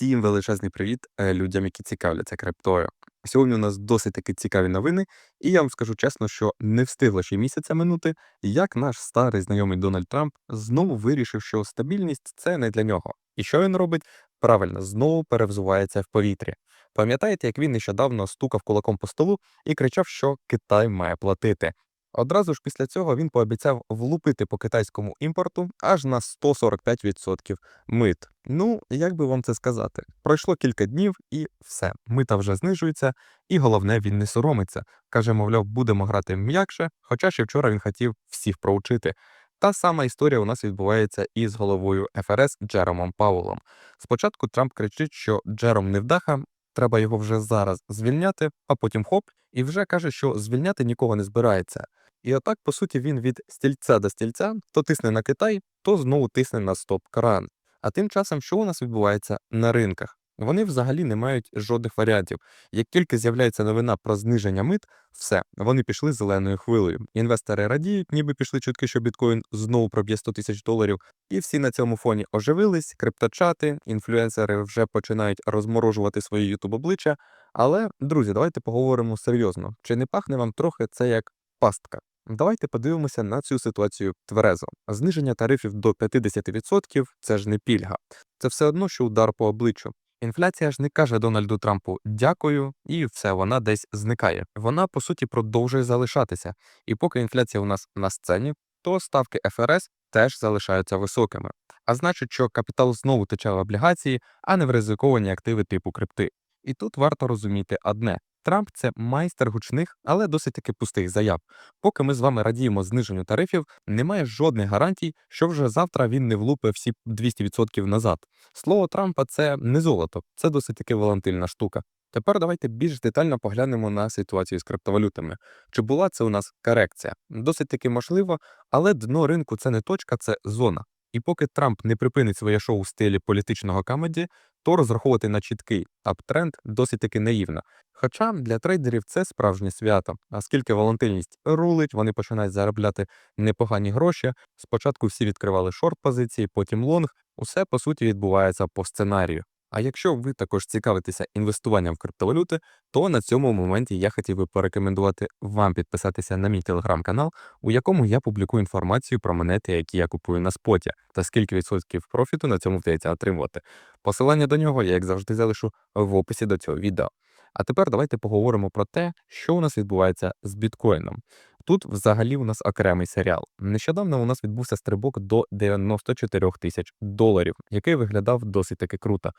Всім величезний привіт е, людям, які цікавляться криптою. Сьогодні у нас досить таки цікаві новини, і я вам скажу чесно, що не встигло ще місяця минути, як наш старий знайомий Дональд Трамп знову вирішив, що стабільність це не для нього. І що він робить? Правильно, знову перевзувається в повітрі. Пам'ятаєте, як він нещодавно стукав кулаком по столу і кричав, що Китай має платити. Одразу ж після цього він пообіцяв влупити по китайському імпорту аж на 145% мит. Ну, як би вам це сказати? Пройшло кілька днів і все, мита вже знижується, і головне, він не соромиться. Каже, мовляв, будемо грати м'якше, хоча ще вчора він хотів всіх проучити. Та сама історія у нас відбувається і з головою ФРС Джеромом Паулом. Спочатку Трамп кричить, що Джером невдаха, треба його вже зараз звільняти, а потім хоп, і вже каже, що звільняти нікого не збирається. І отак, по суті, він від стільця до стільця то тисне на Китай, то знову тисне на стоп-кран. А тим часом, що у нас відбувається на ринках? Вони взагалі не мають жодних варіантів. Як тільки з'являється новина про зниження мит, все, вони пішли зеленою хвилею. Інвестори радіють, ніби пішли чутки, що біткоін знову проб'є 100 тисяч доларів. І всі на цьому фоні оживились, крипточати, інфлюенсери вже починають розморожувати свої ютуб обличчя. Але, друзі, давайте поговоримо серйозно. Чи не пахне вам трохи це як пастка? Давайте подивимося на цю ситуацію тверезо. Зниження тарифів до 50% – це ж не пільга. Це все одно, що удар по обличчю. Інфляція ж не каже Дональду Трампу дякую, і все, вона десь зникає. Вона, по суті, продовжує залишатися. І поки інфляція у нас на сцені, то ставки ФРС теж залишаються високими. А значить, що капітал знову тече в облігації, а не в ризиковані активи типу крипти. І тут варто розуміти одне: Трамп це майстер гучних, але досить таки пустих заяв. Поки ми з вами радіємо зниженню тарифів, немає жодних гарантій, що вже завтра він не влупе всі 200% назад. Слово Трампа це не золото, це досить таки волантильна штука. Тепер давайте більш детально поглянемо на ситуацію з криптовалютами. Чи була це у нас корекція? Досить таки можливо, але дно ринку це не точка, це зона. І поки Трамп не припинить своє шоу в стилі політичного камеді, то розраховувати на чіткий аптренд досить таки наївно. Хоча для трейдерів це справжнє свято, оскільки волатильність рулить, вони починають заробляти непогані гроші. Спочатку всі відкривали шорт-позиції, потім лонг. Усе по суті відбувається по сценарію. А якщо ви також цікавитеся інвестуванням в криптовалюти, то на цьому моменті я хотів би порекомендувати вам підписатися на мій телеграм-канал, у якому я публікую інформацію про монети, які я купую на споті, та скільки відсотків профіту на цьому вдається отримувати. Посилання до нього я, як завжди, залишу в описі до цього відео. А тепер давайте поговоримо про те, що у нас відбувається з біткоїном. Тут взагалі у нас окремий серіал. Нещодавно у нас відбувся стрибок до 94 тисяч доларів, який виглядав досить таки круто.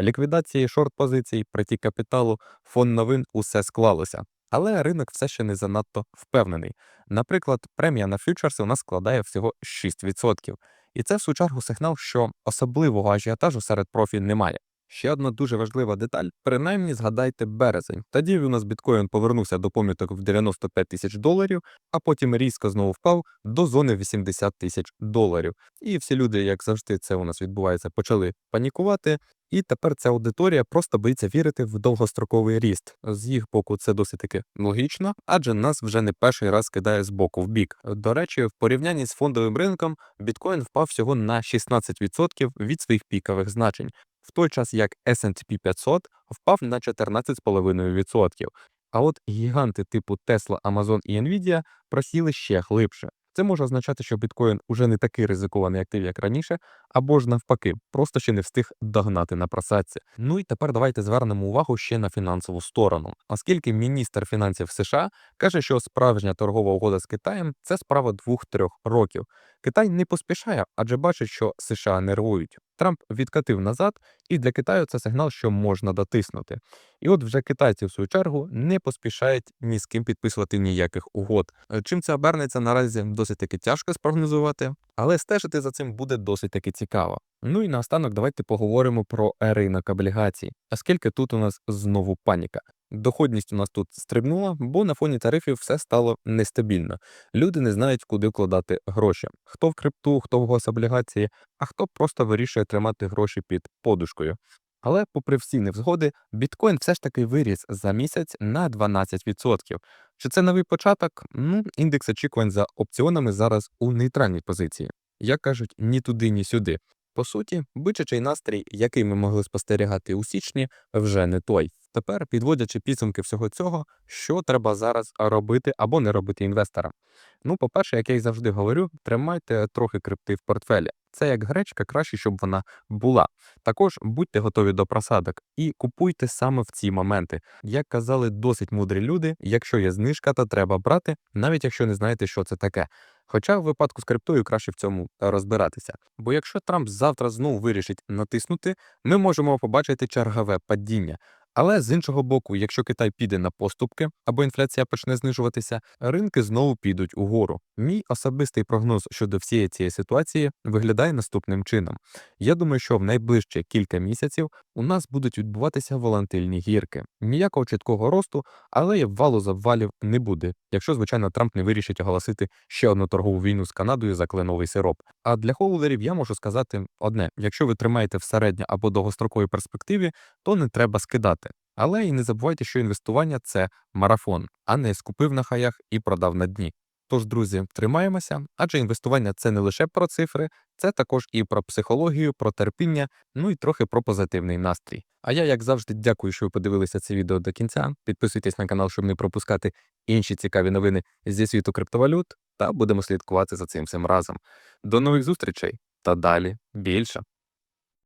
Ліквідації шорт-позицій, притік капіталу, фон новин усе склалося. Але ринок все ще не занадто впевнений. Наприклад, премія на фьючерси у нас складає всього 6%. І це в свою чергу сигнал, що особливого ажіотажу серед профі немає. Ще одна дуже важлива деталь: принаймні згадайте березень. Тоді у нас біткоін повернувся до поміток в 95 тисяч доларів, а потім різко знову впав до зони 80 тисяч доларів. І всі люди, як завжди, це у нас відбувається, почали панікувати. І тепер ця аудиторія просто боїться вірити в довгостроковий ріст. З їх боку, це досить таки логічно, адже нас вже не перший раз кидає з боку в бік. До речі, в порівнянні з фондовим ринком біткоін впав всього на 16% від своїх пікових значень в той час як S&P 500 впав на 14,5%. А от гіганти типу Tesla, Amazon і Nvidia просіли ще глибше. Це може означати, що біткоін уже не такий ризикований актив, як раніше, або ж навпаки, просто ще не встиг догнати на просадці. Ну і тепер давайте звернемо увагу ще на фінансову сторону, оскільки міністр фінансів США каже, що справжня торгова угода з Китаєм це справа двох-трьох років. Китай не поспішає, адже бачить, що США нервують. Трамп відкатив назад, і для Китаю це сигнал, що можна дотиснути. І от вже китайці, в свою чергу, не поспішають ні з ким підписувати ніяких угод. Е, чим це обернеться наразі досить таки тяжко спрогнозувати, але стежити за цим буде досить таки цікаво. Ну і наостанок давайте поговоримо про ринок облігацій, оскільки тут у нас знову паніка. Доходність у нас тут стрибнула, бо на фоні тарифів все стало нестабільно. Люди не знають, куди вкладати гроші. Хто в крипту, хто в гособлігації, а хто просто вирішує тримати гроші під подушкою. Але, попри всі невзгоди, біткоін все ж таки виріс за місяць на 12%. Чи це новий початок? Ну, індекс очікувань за опціонами зараз у нейтральній позиції. Як кажуть, ні туди, ні сюди. По суті, бичачий настрій, який ми могли спостерігати у січні, вже не той. Тепер, підводячи підсумки всього цього, що треба зараз робити або не робити інвесторам. Ну, по-перше, як я й завжди говорю, тримайте трохи крипти в портфелі. Це як гречка, краще, щоб вона була. Також будьте готові до просадок і купуйте саме в ці моменти. Як казали досить мудрі люди, якщо є знижка, то треба брати, навіть якщо не знаєте, що це таке. Хоча в випадку з криптою краще в цьому розбиратися. Бо якщо Трамп завтра знову вирішить натиснути, ми можемо побачити чергове падіння. Але з іншого боку, якщо Китай піде на поступки або інфляція почне знижуватися, ринки знову підуть угору. Мій особистий прогноз щодо всієї цієї ситуації виглядає наступним чином. Я думаю, що в найближчі кілька місяців у нас будуть відбуватися волантильні гірки. Ніякого чіткого росту, але й валу завалів не буде, якщо, звичайно, Трамп не вирішить оголосити ще одну торгову війну з Канадою за кленовий сироп. А для холдерів я можу сказати одне: якщо ви тримаєте в середньо або довгостроковій перспективі, то не треба скидати. Але і не забувайте, що інвестування це марафон, а не скупив на хаях і продав на дні. Тож, друзі, тримаємося, адже інвестування це не лише про цифри, це також і про психологію, про терпіння, ну і трохи про позитивний настрій. А я, як завжди, дякую, що ви подивилися це відео до кінця. Підписуйтесь на канал, щоб не пропускати інші цікаві новини зі світу криптовалют, та будемо слідкувати за цим всім разом. До нових зустрічей та далі більше.